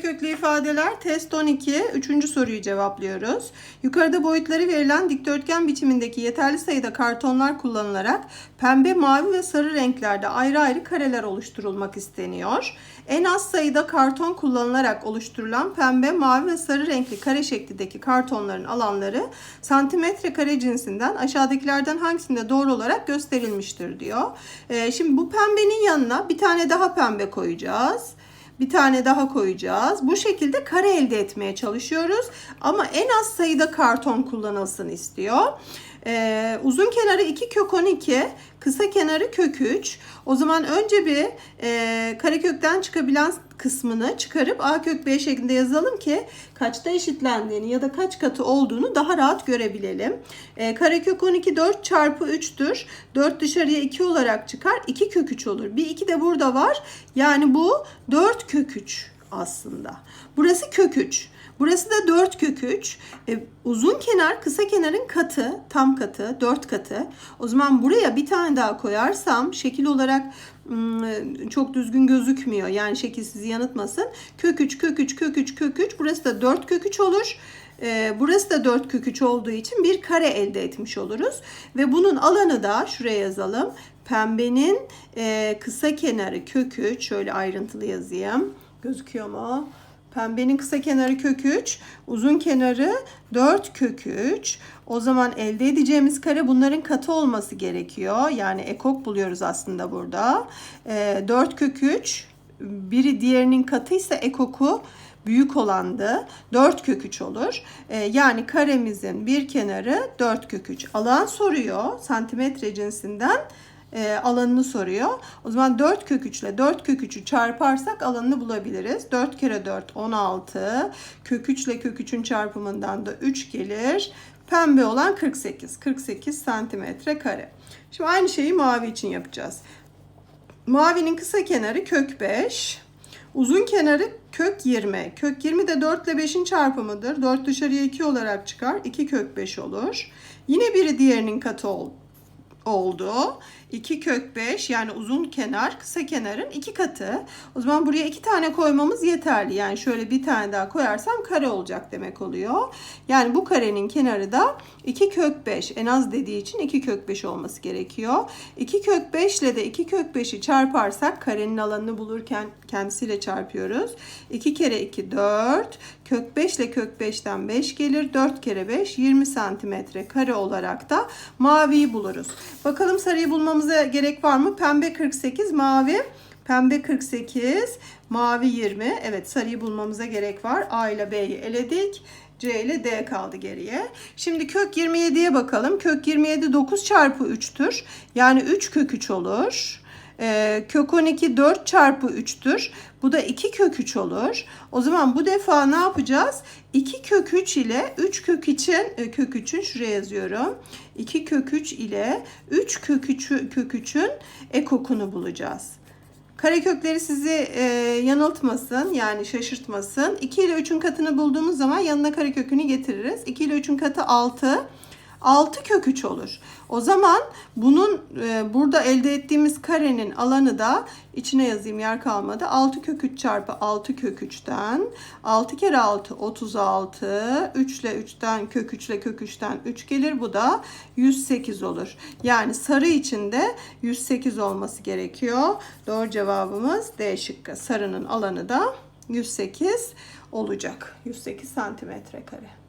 Köklü ifadeler test 12. Üçüncü soruyu cevaplıyoruz. Yukarıda boyutları verilen dikdörtgen biçimindeki yeterli sayıda kartonlar kullanılarak pembe, mavi ve sarı renklerde ayrı ayrı kareler oluşturulmak isteniyor. En az sayıda karton kullanılarak oluşturulan pembe, mavi ve sarı renkli kare şeklindeki kartonların alanları santimetre kare cinsinden aşağıdakilerden hangisinde doğru olarak gösterilmiştir diyor. Ee, şimdi bu pembenin yanına bir tane daha pembe koyacağız. Bir tane daha koyacağız. Bu şekilde kare elde etmeye çalışıyoruz. Ama en az sayıda karton kullanılsın istiyor. Ee, uzun kenarı 2 kök 12, kısa kenarı kök 3. O zaman önce bir e, karekökten çıkabilen kısmını çıkarıp a kök b şeklinde yazalım ki kaçta eşitlendiğini ya da kaç katı olduğunu daha rahat görebilelim. E, karekök 12 4 çarpı 3'tür. 4 dışarıya 2 olarak çıkar. 2 kök 3 olur. Bir 2 de burada var. Yani bu 4 kök 3 aslında. Burası kök 3. Burası da 4 kök 3. E, uzun kenar kısa kenarın katı, tam katı, 4 katı. O zaman buraya bir tane daha koyarsam şekil olarak ım, çok düzgün gözükmüyor. Yani şekil sizi yanıltmasın. Kök 3, kök 3, kök 3, kök 3. Burası da 4 kök 3 olur. E, burası da 4 kök 3 olduğu için bir kare elde etmiş oluruz. Ve bunun alanı da şuraya yazalım. Pembenin e, kısa kenarı kök 3. Şöyle ayrıntılı yazayım. Gözüküyor mu? Pembenin kısa kenarı kök 3, uzun kenarı 4 kök 3. O zaman elde edeceğimiz kare bunların katı olması gerekiyor. Yani ekok buluyoruz aslında burada. E, 4 kök 3, biri diğerinin katıysa ekoku büyük olandı. 4 kök 3 olur. E, yani karemizin bir kenarı 4 kök 3. Alan soruyor santimetre cinsinden e, alanını soruyor. O zaman 4 kök 3 ile 4 kök 3'ü çarparsak alanını bulabiliriz. 4 kere 4 16. Kök 3 ile kök 3'ün çarpımından da 3 gelir. Pembe olan 48. 48 santimetre kare. Şimdi aynı şeyi mavi için yapacağız. Mavinin kısa kenarı kök 5. Uzun kenarı kök 20. Kök 20 de 4 ile 5'in çarpımıdır. 4 dışarıya 2 olarak çıkar. 2 kök 5 olur. Yine biri diğerinin katı oldu. 2 kök 5 yani uzun kenar kısa kenarın iki katı. O zaman buraya iki tane koymamız yeterli. Yani şöyle bir tane daha koyarsam kare olacak demek oluyor. Yani bu karenin kenarı da 2 kök 5 en az dediği için 2 kök 5 olması gerekiyor. 2 kök 5 ile de 2 kök 5'i çarparsak karenin alanını bulurken kendisiyle çarpıyoruz. 2 kere 2 4 kök 5 ile kök 5'ten 5 gelir. 4 kere 5 20 santimetre kare olarak da maviyi buluruz. Bakalım sarıyı bulmamıza gerek var mı? Pembe 48, mavi pembe 48, mavi 20. Evet sarıyı bulmamıza gerek var. A ile B'yi eledik. C ile D kaldı geriye. Şimdi kök 27'ye bakalım. Kök 27 9 çarpı 3'tür. Yani 3 kök 3 olur. Ee, kök 12 4 çarpı 3'tür. Bu da 2 kök 3 olur. O zaman bu defa ne yapacağız? 2 kök 3 ile 3 kök için e, kök 3'ün şuraya yazıyorum. 2 kök 3 ile 3 kök 3 kök 3'ün ekokunu bulacağız. Karekökleri sizi e, yanıltmasın yani şaşırtmasın. 2 ile 3'ün katını bulduğumuz zaman yanına karekökünü getiririz. 2 ile 3'ün katı 6. 6 kök 3 olur. O zaman bunun e, burada elde ettiğimiz karenin alanı da içine yazayım yer kalmadı. 6 kök 3 çarpı 6 kök 3'ten 6 kere 6 36 3 ile 3'ten kök 3 ile kök 3'ten 3 gelir. Bu da 108 olur. Yani sarı için de 108 olması gerekiyor. Doğru cevabımız D şıkkı. Sarının alanı da 108 olacak. 108 santimetre kare.